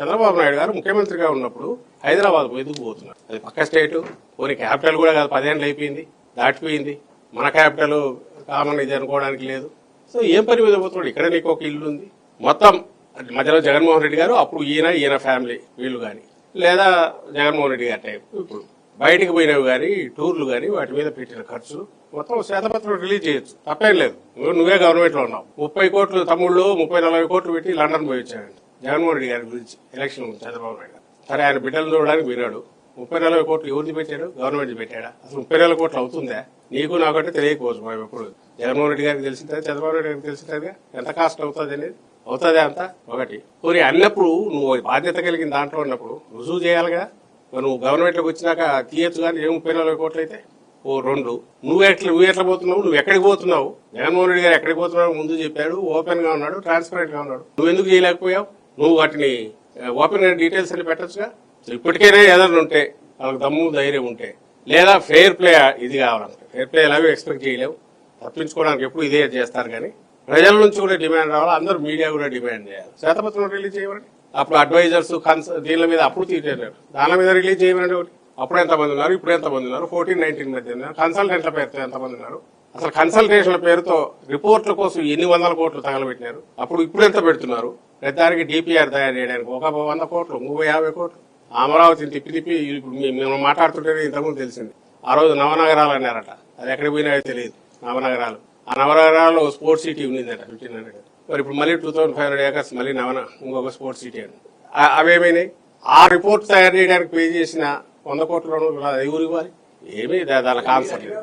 చంద్రబాబు నాయుడు గారు ముఖ్యమంత్రిగా ఉన్నప్పుడు హైదరాబాద్ ఎందుకు పోతున్నారు? అది పక్క స్టేట్ పోనీ క్యాపిటల్ కూడా కాదు పదేళ్ళు అయిపోయింది దాటిపోయింది. మన క్యాపిటల్ కామన్ ఇది అనుకోవడానికి లేదు. సో ఏం పని మీద పోతున్నాడు? ఇక్కడ నీకు ఒక ఇల్లు ఉంది. మొత్తం మధ్యలో జగన్మోహన్ రెడ్డి గారు అప్పుడు ఈయన ఈయన ఫ్యామిలీ వీళ్ళు కానీ లేదా జగన్మోహన్ రెడ్డి గారి టైం ఇప్పుడు బయటికి పోయినవి కానీ టూర్లు కానీ వాటి మీద పెట్టిన ఖర్చులు మొత్తం శ్వేతపత్రం రిలీజ్ చేయొచ్చు. తప్పేం లేదు. నువ్వు నువ్వే గవర్నమెంట్లో ఉన్నావు. ముప్పై కోట్లు తమ్ముళ్ళు ముప్పై నలభై కోట్లు పెట్టి లండన్ పోయి వచ్చాడండి జగన్మోహన్ రెడ్డి గారి గురించి ఎలక్షన్ చంద్రబాబు నాయుడు సరే ఆయన బిడ్డలు చూడడానికి విన్నాడు ముప్పై నలభై కోట్లు ఎవరిది పెట్టాడు? గవర్నమెంట్ పెట్టాడా? అసలు ముప్పై నలభై కోట్లు అవుతుందా? నీకు నాకంటే తెలియకపోవచ్చు మేము ఎప్పుడు. జగన్మోహన్ రెడ్డి గారికి తెలిసిందా చంద్రబాబు నాయుడు గారికి తెలిసిందా ఎంత కాస్ట్ అవుతుంది అనేది? అవుతుంది అంత? ఒకటి. మరి అన్నప్పుడు నువ్వు బాధ్యత కలిగిన దాంట్లో ఉన్నప్పుడు రుజువు చేయాలిగా నువ్వు గవర్నమెంట్లోకి వచ్చినాక తీయచ్చు కానీ ఏ ముప్పై నలభై కోట్లు అయితే? ఓ రెండు. నువ్వు ఎట్లా నువ్వు ఎట్లా పోతున్నావు? నువ్వు ఎక్కడికి పోతున్నావు? జగన్మోహన్ రెడ్డి గారు ఎక్కడికి పోతున్నావు ముందు చెప్పాడు. ఓపెన్గా ఉన్నాడు ట్రాన్స్పరెంట్గా ఉన్నాడు. నువ్వు ఎందుకు చేయలేకపోయావు? నువ్వు వాటిని ఓపెన్ డీటెయిల్స్ అని పెట్టచ్చుగా? ఇప్పటికైనా ఏదైనా ఉంటే వాళ్ళకి దమ్ము ధైర్యం ఉంటే లేదా ఫెయిర్ ప్లే ఇది కావాలంటే. ఫెయిర్ ప్లే ఎలాగో ఎక్స్పెక్ట్ చేయలేవు. తప్పించుకోవడానికి ఎప్పుడు ఇదే చేస్తారు కానీ ప్రజల నుంచి కూడా డిమాండ్ రావాలి అందరూ మీడియా కూడా డిమాండ్ చేయాలి. శ్వేతపత్రం రిలీజ్ చేయమని అప్పుడు అడ్వైజర్స్ కన్స్ దీని మీద అప్పుడు తీసేశారు దాని మీద రిలీజ్ చేయమని ఒకటి. అప్పుడు ఎంతమంది ఉన్నారు? ఇప్పుడు ఎంతమంది ఉన్నారు? ఫోర్టీన్ నైన్టీన్ మధ్య ఉన్నారు. కన్సల్టెంట్ల పేరుతో ఎంతమంది ఉన్నారు? అసలు కన్సల్టేషన్ల పేరుతో రిపోర్ట్ల కోసం ఎన్ని వందల కోట్లు తగలబెట్టినారు? అప్పుడు ఇప్పుడు ఎంత పెడుతున్నారు? ప్రతిదానికి డిపిఆర్ తయారు చేయడానికి ఒక వంద కోట్లు ఇంకో యాభై కోట్లు. అమరావతిని తిప్పి తిప్పి ఇప్పుడు మేము మాట్లాడుతుంటేనే ఇంతకుముందు తెలిసింది. ఆ రోజు నవనగరాలు అన్నారట. అది ఎక్కడికి పోయినాయో తెలియదు నవనగరాలు. ఆ నవనగరాల్లో స్పోర్ట్స్ సిటీ ఉండిందట ఫిఫ్టీన్ హండ్రెడ్. మరి ఇప్పుడు మళ్ళీ two thousand five hundred acres మళ్ళీ నవన ఇంకొక స్పోర్ట్స్ సిటీ అని. అవేమైనాయి? ఆ రిపోర్ట్ తయారు చేయడానికి పే చేసిన వంద కోట్ల ఎవరు ఇవ్వాలి? ఏమీ దాని దానికి ఆన్సర్ లేదు.